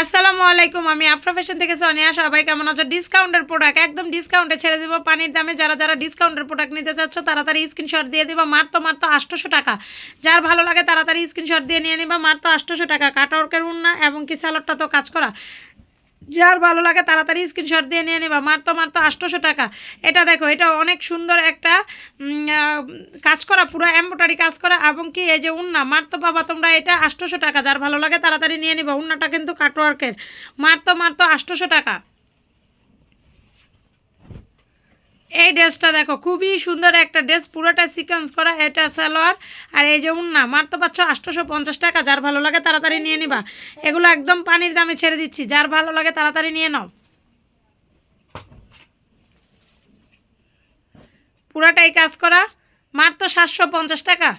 আসসালামু আলাইকুম, আমি আফরা ফ্যাশন থেকে সোনিয়া। সবাই কেমন আছো? ডিসকাউন্টের প্রোডাক্ট একদম ডিসকাউন্টে ছেড়ে দেবো। পানির দামে যারা যারা ডিসকাউন্টের প্রোডাক্ট নিতে চাচ্ছ, তাড়াতাড়ি স্ক্রিনশট দিয়ে দিবা। মাত্র মাত্র আটশোশো টাকা। যার ভালো লাগে তাড়াতাড়ি স্ক্রিনশট দিয়ে নিয়ে নিবা। মাত্র আটশোশো টাকা। কাটওয়ার্কের উন্না এবং কি স্যালোডটা তো কাজ করা। যার ভালো লাগে তাড়াতাড়ি স্ক্রিনশট দিয়ে নিয়ে নিবা। মাত্র মাত্র আটশোশো টাকা। এটা দেখো, এটা অনেক সুন্দর একটা কাজ করা, পুরো এম্বোটারি কাজ করা এবং কি এই যে উন্না মাত্র বাবা, তোমরা এটা আটশোশো টাকা। যার ভালো লাগে তাড়াতাড়ি নিয়ে নিবা। উন্নাটা কিন্তু কাটওয়ার্কের মাত্র মাত্র আটশোশো টাকা। এই ড্রেসটা দেখো, খুবই সুন্দর একটা ড্রেস, পুরোটা সিকোয়েন্স করা, এটা সালোয়ার, আর এই যে উন্না মারতে পাচ্ছ আটশোশো পঞ্চাশ টাকা, যার ভালো লাগে তাড়াতাড়ি নিয়ে নিবা। এগুলো একদম পানির দামে ছেড়ে দিচ্ছি, যার ভালো লাগে তাড়াতাড়ি নিয়ে নাও। পুরাটাই কাজ করা, মাত্র সাতশো পঞ্চাশ টাকা।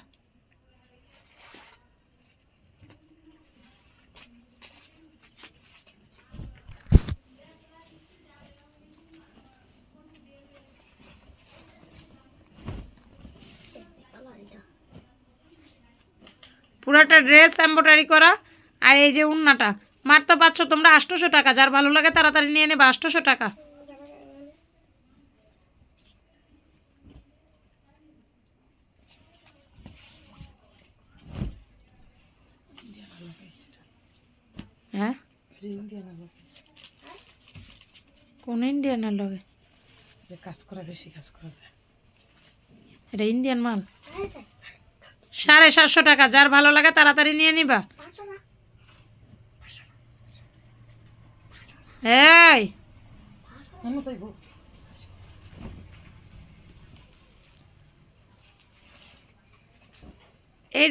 পুরাটা ড্রেস এম্ব্রয়ডারি করা আর এই যে উন্নাটা। মাত্র পাচ্ছ তোমরা আটশোশো টাকা যার ভালো লাগে তাড়াতাড়ি নিয়ে নেবে আটশোশো টাকা। হ্যাঁ? কোন ইন্ডিয়ানের লগে? যে কাজ করা বেশি কাজ করা যায়। এটা ইন্ডিয়ান মাল? সাড়ে সাতশো টাকা, যার ভালো লাগে তাড়াতাড়ি নিয়ে নিবা। এই।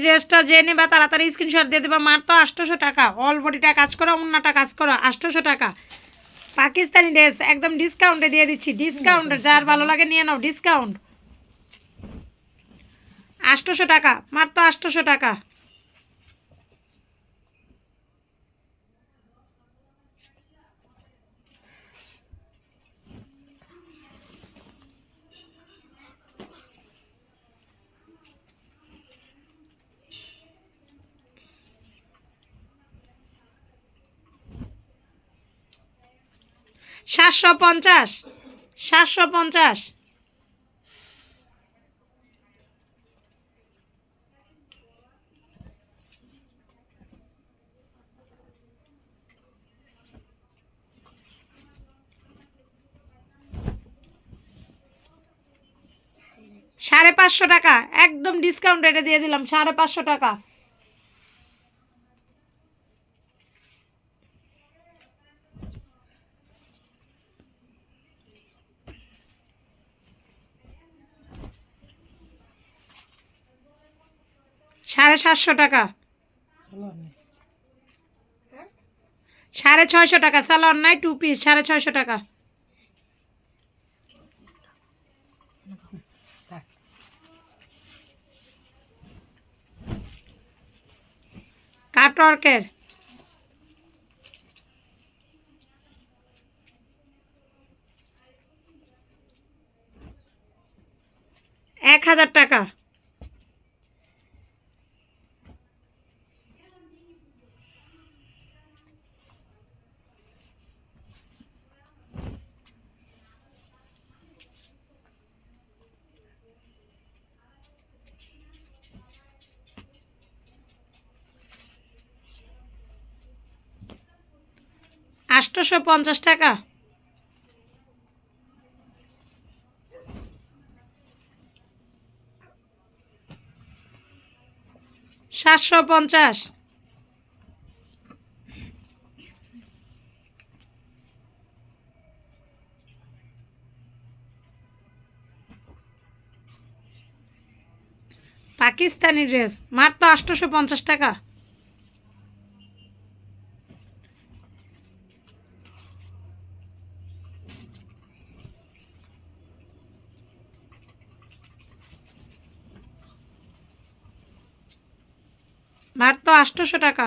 ড্রেসটা যে নেবা তাড়াতাড়ি স্ক্রিনশট দিয়ে দেবা। মার তো আটশোশো টাকা। অল বডিটা কাজ করো অন্যটা কাজ করো, আটশোশো টাকা। পাকিস্তানি ড্রেস, একদম ডিসকাউন্টে দিয়ে দিচ্ছি। ডিসকাউন্টে যার ভালো লাগে নিয়ে নাও ডিসকাউন্ট আটশোশো টাকা মাত্র আটশোশো টাকা। সাতশো পঞ্চাশ সাতশো পঞ্চাশ। সাড়ে পাঁচশো টাকা। একদম ডিসকাউন্ট রেটে দিয়ে দিলাম, সাড়ে পাঁচশো টাকা। সাড়ে সাতশো টাকা। সাড়ে ছয়শো টাকা সালোয়ার নাই টু পিস সাড়ে ছয়শো টাকা। কাটওয়ার্কের এক হাজার টাকা। আটশোশো পঞ্চাশ টাকা। সাতশো পঞ্চাশ। পাকিস্তানি ড্রেস মাত্র আটশোশো পঞ্চাশ টাকা। মাত্র আটশোশো টাকা।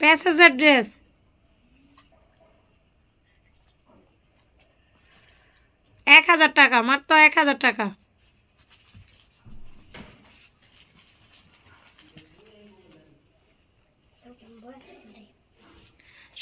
প্যাসেজের ড্রেস। এক হাজার টাকা মাত্র এক হাজার টাকা।